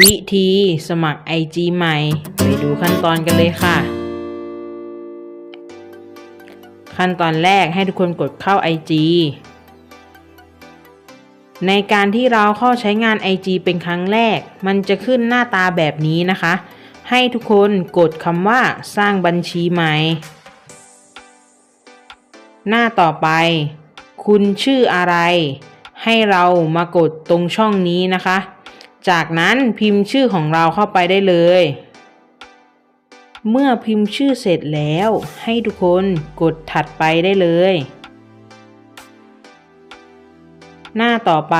วิธีสมัคร IG ใหม่ ไปดูขั้นตอนกันเลยค่ะ ขั้นตอนแรกให้ทุกคนกดเข้า IG ในการที่เราเข้าใช้งาน IG เป็นครั้งแรก มันจะขึ้นหน้าตาแบบนี้นะคะ ให้ทุกคนกดคำว่าสร้างบัญชีใหม่ หน้าต่อไป คุณชื่ออะไร ให้เรามากดตรงช่องนี้นะคะ จากนั้นพิมพ์ชื่อของเราเข้าไปได้เลย เมื่อพิมพ์ชื่อเสร็จแล้ว ให้ทุกคนกดถัดไปได้เลย หน้าต่อไป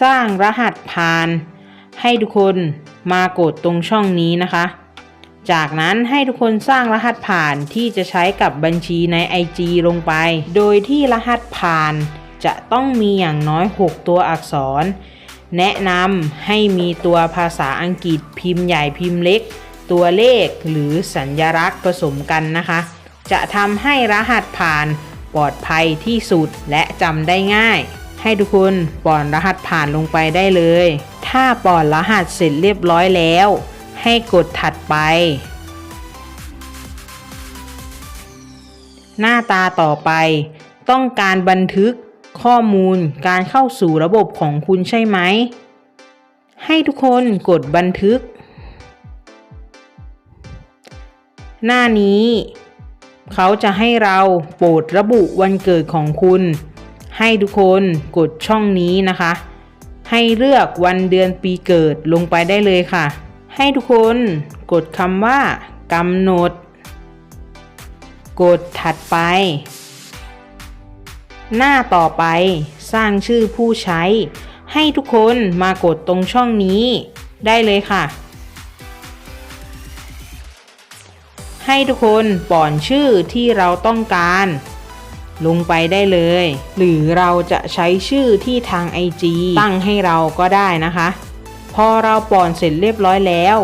สร้างรหัสผ่าน ให้ทุกคนมากดตรงช่องนี้นะคะ จากนั้นให้ทุกคนสร้างรหัสผ่านที่จะใช้กับบัญชีใน IG ลงไป โดยที่รหัสผ่านจะต้องมีอย่างน้อย 6 ตัวอักษร แนะนำให้มีตัวภาษาอังกฤษพิมพ์ใหญ่พิมพ์เล็ก ตัวเลขหรือสัญลักษณ์ผสมกันนะคะ จะทำให้รหัสผ่านปลอดภัยที่สุดและจำได้ง่าย ให้ทุกคนป้อนรหัสผ่านลงไปได้เลย ถ้าป้อนรหัสเสร็จเรียบร้อยแล้ว ให้กดถัดไป หน้าตาต่อไป ต้องการบันทึก ข้อมูลการเข้าสู่ระบบของคุณใช่ไหม ให้ทุกคนกดบันทึก หน้านี้ เขาจะให้เราโปรดระบุวันเกิดของคุณ ให้ทุกคนกดช่องนี้นะคะ ให้เลือกวันเดือนปีเกิดลงไปได้เลยค่ะ ให้ทุกคนกดคำว่ากำหนด กดถัดไป หน้าต่อไปสร้างชื่อผู้ใช้ ให้ทุกคนมากดตรงช่องนี้ ได้เลยค่ะ ให้ทุกคนป่อนชื่อที่เราต้องการ ลงไปได้เลย หรือเราจะใช้ชื่อที่ทาง IG ตั้งให้เราก็ได้นะคะ พอเราป่อนเสร็จเรียบร้อยแล้ว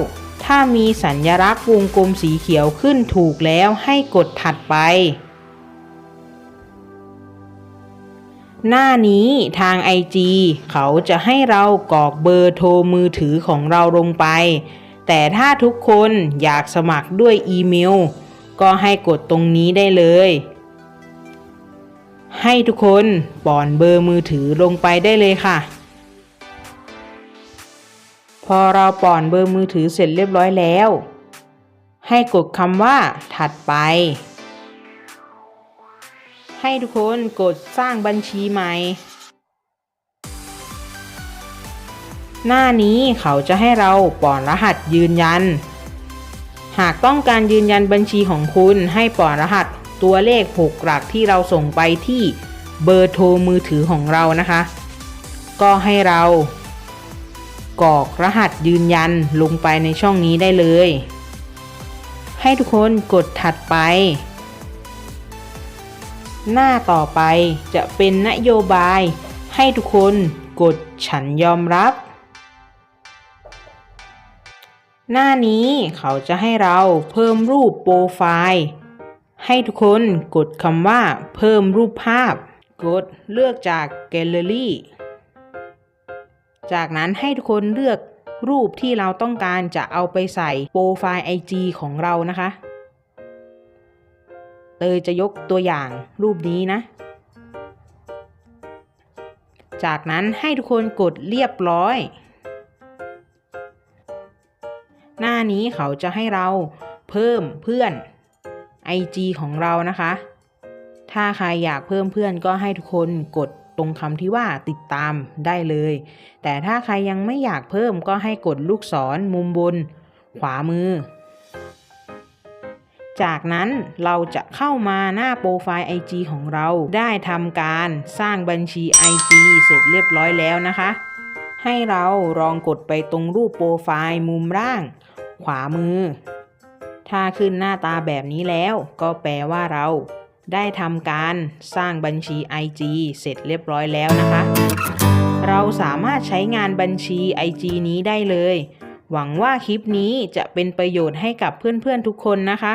ถ้ามีสัญลักษณ์วงกลมสีเขียวขึ้นถูกแล้วให้กดถัดไป หน้านี้ทาง IG เขาจะให้เรากรอกเบอร์โทรมือถือของเราลงไป แต่ถ้าทุกคนอยากสมัครด้วยอีเมล ก็ให้กดตรงนี้ได้เลย ให้ทุกคนป้อนเบอร์มือถือลงไปได้เลยค่ะ พอเราป้อนเบอร์มือถือเสร็จเรียบร้อยแล้ว ให้กดคำว่าถัดไป ให้ทุกคนกดสร้างบัญชีใหม่ หน้านี้เขาจะให้เราป้อนรหัสยืนยัน หากต้องการยืนยันบัญชีของคุณให้ป้อนรหัสตัวเลข 6 หลักที่เราส่งไปที่เบอร์โทรมือถือของเรานะคะ ก็ให้เรากรอกรหัสยืนยันลงไปในช่องนี้ได้เลย ให้ทุกคนกดถัดไป หน้าต่อไปจะเป็นนโยบาย ให้ทุกคนกดฉันยอมรับ หน้านี้เขาจะให้เราเพิ่มรูปโปรไฟล์ ให้ทุกคนกดคำว่าเพิ่มรูปภาพ กดเลือกจากแกลเลอรี่ จากนั้นให้ทุกคนเลือกรูปที่เราต้องการจะเอาไปใส่โปรไฟล์ IG ของเรานะคะ เตยจะยกตัวอย่างรูปนี้นะ จากนั้นให้ทุกคนกดเรียบร้อย หน้านี้เขาจะให้เราเพิ่มเพื่อน IG ของเรานะคะ ถ้าใครอยากเพิ่มเพื่อนก็ให้ทุกคนกดตรงคำที่ว่าติดตามได้เลย แต่ถ้าใครยังไม่อยากเพิ่มก็ให้กดลูกศรมุมบน ขวามือ จากนั้นเราจะเข้ามาหน้าโปรไฟล์ IG ของเราได้ทำการสร้างบัญชี IG เสร็จเรียบร้อยแล้วนะคะ ให้เราลองกดไปตรงรูปโปรไฟล์มุมล่าง ขวามือ ถ้าขึ้นหน้าตาแบบนี้แล้วก็แปลว่าเราได้ทำการสร้างบัญชี IG เสร็จเรียบร้อยแล้วนะคะ เราสามารถใช้งานบัญชี IG นี้ได้เลย หวังว่าคลิปนี้จะเป็นประโยชน์ให้กับเพื่อนๆทุกคนนะคะ